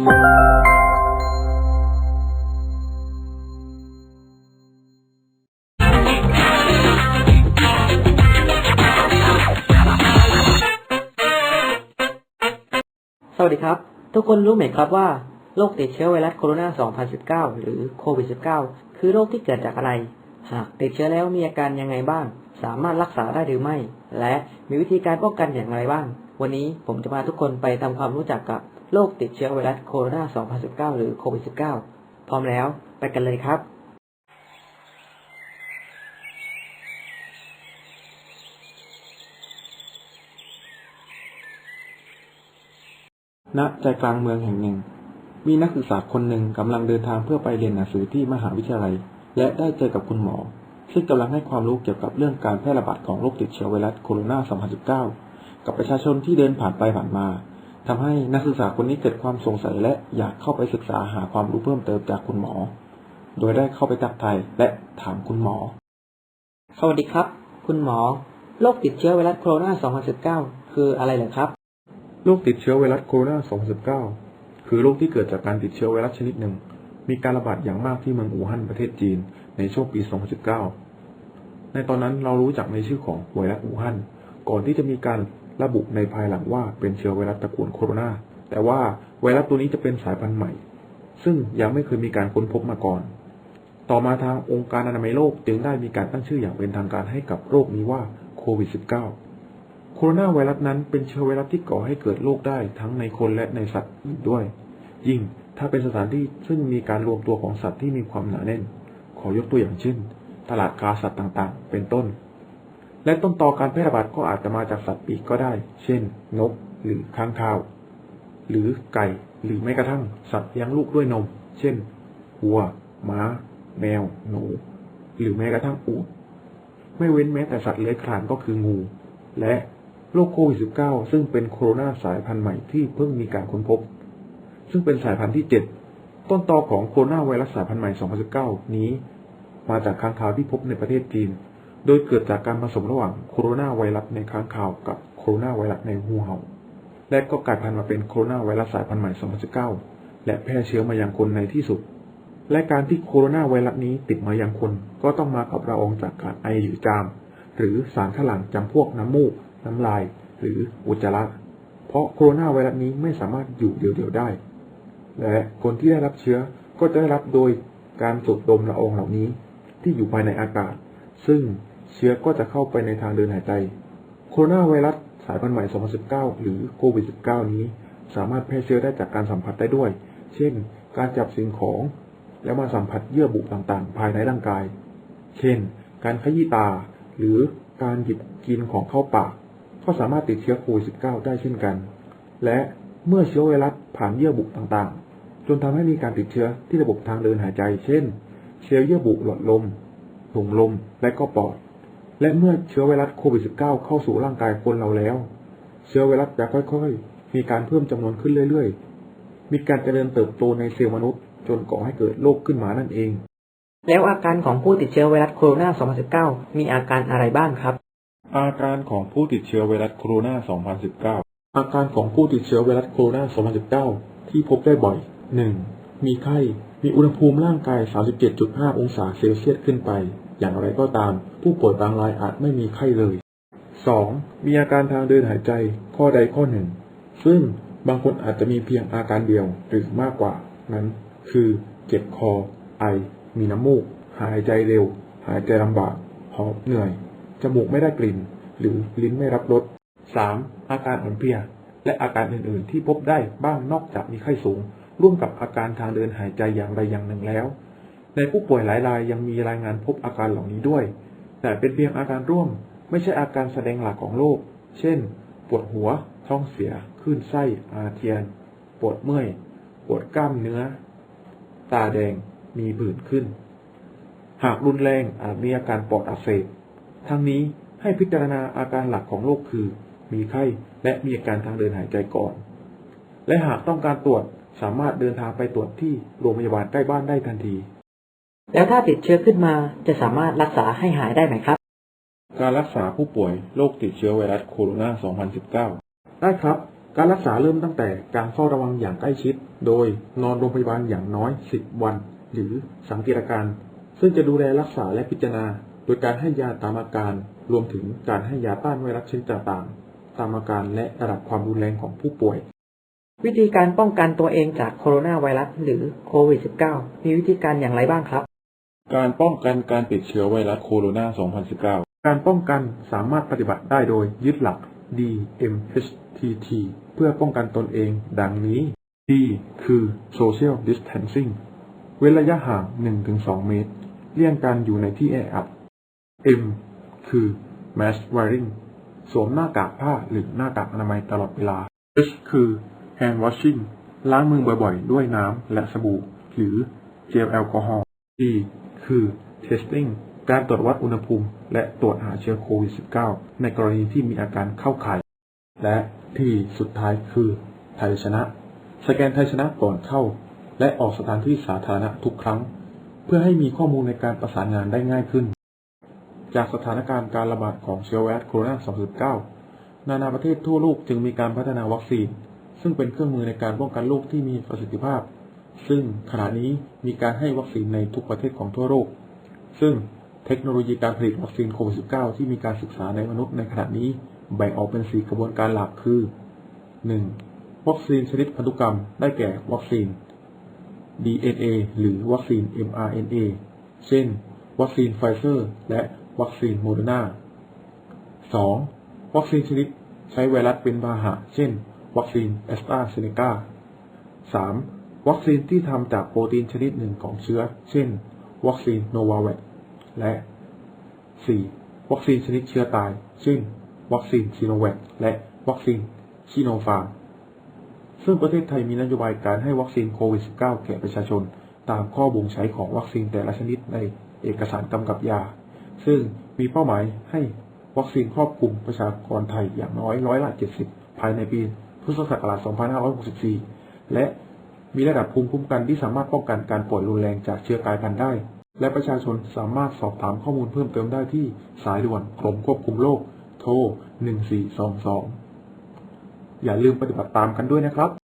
สวัสดีครับ ทุกคนรู้ไหมครับว่าโรคติดเชื้อไวรัสโคโรนา 2019 หรือโควิด -19 คือโรคที่เกิดจากอะไร หากติดเชื้อแล้วมีอาการยังไงบ้าง สามารถรักษาได้หรือไม่ และมีวิธีการป้องกันอย่างไรบ้าง วันนี้ผมจะพาทุกคนไปทำความรู้จักกับโรคติดเชื้อไวรัสโคโรนา 2019 หรือโควิด -19 พร้อมแล้วไปกันเลยครับ ณ ใจกลางเมืองแห่งหนึ่ง มีนักศึกษาคนหนึ่งกำลังเดินทางเพื่อไปเรียนหนังสือที่มหาวิทยาลัย และได้เจอกับคุณหมอ ซึ่งกำลังให้ความรู้เกี่ยวกับเรื่องการแพร่ระบาดของโรคติดเชื้อไวรัสโคโรนา 2019 กับประชาชนที่เดินผ่านไปผ่านมาทำให้นักศึกษาคนนี้เกิดความสงสัยและอยากเข้าไปศึกษาหาความรู้เพิ่มเติมจากคุณหมอ โดยได้เข้าไปทักทายและถามคุณหมอ สวัสดีครับ คุณหมอ โรคติดเชื้อไวรัสโคโรนา2019 คืออะไรเหรอครับ โรคติดเชื้อไวรัสโคโรนา2019 คือโรคที่เกิดจากการติดเชื้อไวรัสชนิดหนึ่ง มีการระบาดอย่างมากที่เมืองอู่ฮั่นประเทศจีน ในช่วงปี 2019 ในตอนนั้นเรารู้จักในชื่อของไวรัสอู่ฮั่น ก่อนที่จะมีการ ระบุในภายหลังว่าเป็นเชื้อไวรัสตระกูลโคโรนา แต่ว่าไวรัสตัวนี้จะเป็นสายพันธุ์ใหม่ ซึ่งยังไม่เคยมีการค้นพบมาก่อน ต่อมาทางองค์การอนามัยโลกจึงได้มีการตั้งชื่ออย่างเป็นทางการให้กับโรคนี้ว่าโควิด -19 โคโรนาไวรัสนั้นเป็นเชื้อไวรัสที่ก่อให้เกิดโรคได้ทั้งในคนและในสัตว์อื่นด้วย ยิ่งถ้าเป็นสถานที่ซึ่งมีการรวมตัวของสัตว์ที่มีความหนาแน่น ขอยกตัวอย่างเช่น ตลาดค้าสัตว์ต่างๆ เป็นต้น และต้นตอการแพร่ระบาดก็อาจจะมาจากสัตว์ปีกก็ได้ เช่น นก หรือค้างคาว หรือไก่ หรือแม้กระทั่งสัตว์เลี้ยงลูกด้วยนม เช่น วัว ม้า แมว หนู หรือแม้กระทั่งอูฐไม่เว้นแม้แต่สัตว์เลื้อยคลานก็คืองู และโรคโควิด -19 ซึ่งเป็นโคโรนาสายพันธุ์ใหม่ที่เพิ่งมีการค้นพบ ซึ่งเป็นสายพันธุ์ที่ 7 ต้นตอของโคโรนาไวรัสสายพันธุ์ใหม่ 2019 นี้ มาจากค้างคาวที่พบในประเทศจีน โดยเกิดจากการผสมระหว่างโคโรนาไวรัสในค้างคาวกับโคโรนาไวรัสในงูเห่า และก็กลายพันธุ์มาเป็นโคโรนาไวรัสสายพันธุ์ใหม่ 2019 และแพร่เชื้อมายังคนในที่สุด และการที่โคโรนาไวรัสนี้ติดมายังคน ก็ต้องมากับละอองจากการไอหรือจาม หรือสารข้างหลังจำพวกน้ำมูก น้ำลาย หรืออุจจาระ เพราะโคโรนาไวรัสนี้ไม่สามารถอยู่เดียวๆได้ และคนที่ได้รับเชื้อก็จะได้รับโดยการสูดดมละอองเหล่านี้ที่อยู่ภายในอากาศ ซึ่ง เชื้อก็จะเข้าไปในทางเดินหายใจ โคโรนาไวรัสสายพันธุ์ใหม่ 2019 หรือโควิด -19 นี้ สามารถแพร่เชื้อได้จากการสัมผัสได้ด้วย เช่น การจับสิ่งของ แล้วมาสัมผัสเยื่อบุต่างๆ ภายในร่างกาย เช่น การขยี้ตา หรือการหยิบกินของเข้าปาก ก็สามารถติดเชื้อโควิด -19 ได้เช่นกัน และเมื่อเชื้อไวรัสผ่านเยื่อบุต่างๆ จนทำให้มีการติดเชื้อที่ระบบทางเดินหายใจ เช่น เชื้อเยื่อบุหลอดลมถุงลม และก็ปอด และเมื่อเชื้อไวรัสโควิด -19 เข้าสู่ร่างกายคนเราแล้ว เชื้อไวรัสจะค่อยๆ มีการเพิ่มจำนวนขึ้นเรื่อยๆ มีการเจริญเติบโตในเซลล์มนุษย์ จนก่อให้เกิดโรคขึ้นมานั่นเอง แล้วอาการของผู้ติดเชื้อไวรัสโคโรนา 2019 มีอาการอะไรบ้างครับ อาการของผู้ติดเชื้อไวรัสโคโรนา 2019 อาการของผู้ติดเชื้อไวรัสโคโรนา 2019 ที่พบได้บ่อย 1. มีไข้ มีอุณหภูมิร่างกาย 37.5 องศาเซลเซียสขึ้นไป อย่างไรก็ตาม ผู้ป่วยบางรายอาจไม่มีไข้เลย 2. มีอาการทางเดินหายใจข้อใดข้อหนึ่ง ซึ่งบางคนอาจจะมีเพียงอาการเดียวหรือมากกว่านั้น คือเจ็บคอ ไอ มีน้ำมูก หายใจเร็ว หายใจลำบากหอบเหนื่อย จมูกไม่ได้กลิ่น หรือลิ้นไม่รับรส 3. อาการอ่อนเพลีย และอาการอื่น ๆ ที่พบได้บ้างนอกจากมีไข้สูง ร่วมกับอาการทางเดินหายใจอย่างใดอย่างหนึ่งแล้ว ในผู้ป่วยหลายรายยังมีรายงานพบอาการเหล่านี้ด้วย แต่เป็นเพียงอาการร่วม ไม่ใช่อาการแสดงหลักของโรค เช่น ปวดหัว ท้องเสีย คลื่นไส้ อาเจียน ปวดเมื่อย ปวดกล้ามเนื้อ ตาแดง มีผื่นขึ้น หากรุนแรงอาจมีอาการปอดอักเสบ ทั้งนี้ให้พิจารณาอาการหลักของโรคคือ มีไข้และมีอาการทางเดินหายใจก่อน และหากต้องการตรวจสามารถเดินทางไปตรวจที่โรงพยาบาลใกล้บ้านได้ทันที แล้วถ้าติดเชื้อขึ้นมาจะสามารถรักษาให้หายได้ไหมครับ การรักษาผู้ป่วยโรคติดเชื้อไวรัสโคโรนา 2019 ได้ครับ การรักษาเริ่มตั้งแต่การเฝ้าระวังอย่างใกล้ชิด โดยนอนโรงพยาบาลอย่างน้อย 10 วัน หรือสังเกตอาการ ซึ่งจะดูแลรักษาและพิจารณา โดยการให้ยาตามอาการ รวมถึงการให้ยาต้านไวรัสชนิดต่างๆ ตามอาการและระดับความรุนแรงของผู้ป่วยวิธีการป้องกันตัวเองจากโคโรนาไวรัสหรือโควิด -19 มีวิธีการอย่างไรบ้างครับ การป้องกันการติดเชื้อไวรัสโคโรนา 2019 การป้องกันสามารถปฏิบัติได้โดยยึดหลัก DMHTT เพื่อป้องกันตนเองดังนี้ D คือ Social Distancing เว้นระยะห่าง 1-2 เมตร เลี่ยงการอยู่ในที่แออัด M คือ Mask Wearing สวมหน้ากากผ้าหรือหน้ากากอนามัยตลอดเวลา H คือ Hand Washing ล้างมือบ่อยๆ ด้วยน้ำและสบู่ หรือเจลแอลกอฮอล์ T คือ Testing การตรวจวัดอุณหภูมิ และตรวจหาเชื้อโควิด -19 ในกรณีที่มีอาการเข้าข่าย และที่สุดท้ายคือไทยชนะ สแกนไทยชนะก่อนเข้า และออกสถานที่สาธารณะทุกครั้ง เพื่อให้มีข้อมูลในการประสานงานได้ง่ายขึ้น จากสถานการณ์การระบาดของเชื้อไวรัสโคโรนา2019 นานาประเทศทั่วโลกจึงมีการพัฒนาวัคซีน ซึ่งเป็นเครื่องมือในการป้องกันโรคที่มีประสิทธิภาพ ซึ่งขณะนี้มีการให้วัคซีนในทุกประเทศของทั่วโลก ซึ่งเทคโนโลยีการผลิตวัคซีนโควิด -19 ที่มีการศึกษาในมนุษย์ในขณะนี้แบ่งออกเป็น 4 กระบวนการหลักคือ 1. วัคซีนชนิดพันธุกรรมได้แก่วัคซีน DNA หรือวัคซีน mRNA เช่น วัคซีนไฟเซอร์ และวัคซีนโมเดอร์นา 2. วัคซีนชนิดใช้ไวรัสเป็นพาหะ เช่น วัคซีนแอสตราเซเนกา 3. วัคซีนที่ทำจากโปรตีนชนิดหนึ่งของเชื้อ เช่น วัคซีนโนวาแวคและ 4. วัคซีนชนิดเชื้อตาย เช่น วัคซีนซีโนแวคและวัคซีนชิโนฟาร์ม ซึ่งประเทศไทยมีนโยบายการให้วัคซีนโควิด -19 แก่ประชาชน ตามข้อบ่งใช้ของวัคซีนแต่ละชนิดในเอกสารกำกับยา ซึ่งมีเป้าหมายให้วัคซีนครอบคลุมประชากรไทยอย่างน้อยร้อยละ 70 ภายในปีพุทธศักราช 2564 และ มีระดับภูมิคุ้มกันที่สามารถป้องกันการป่วยรุนแรงจากเชื้อกายพันธุ์ได้ และประชาชนสามารถสอบถามข้อมูลเพิ่มเติมได้ที่สายด่วนกรมควบคุมโรคโทร 1422 อย่าลืมปฏิบัติตามกันด้วยนะครับ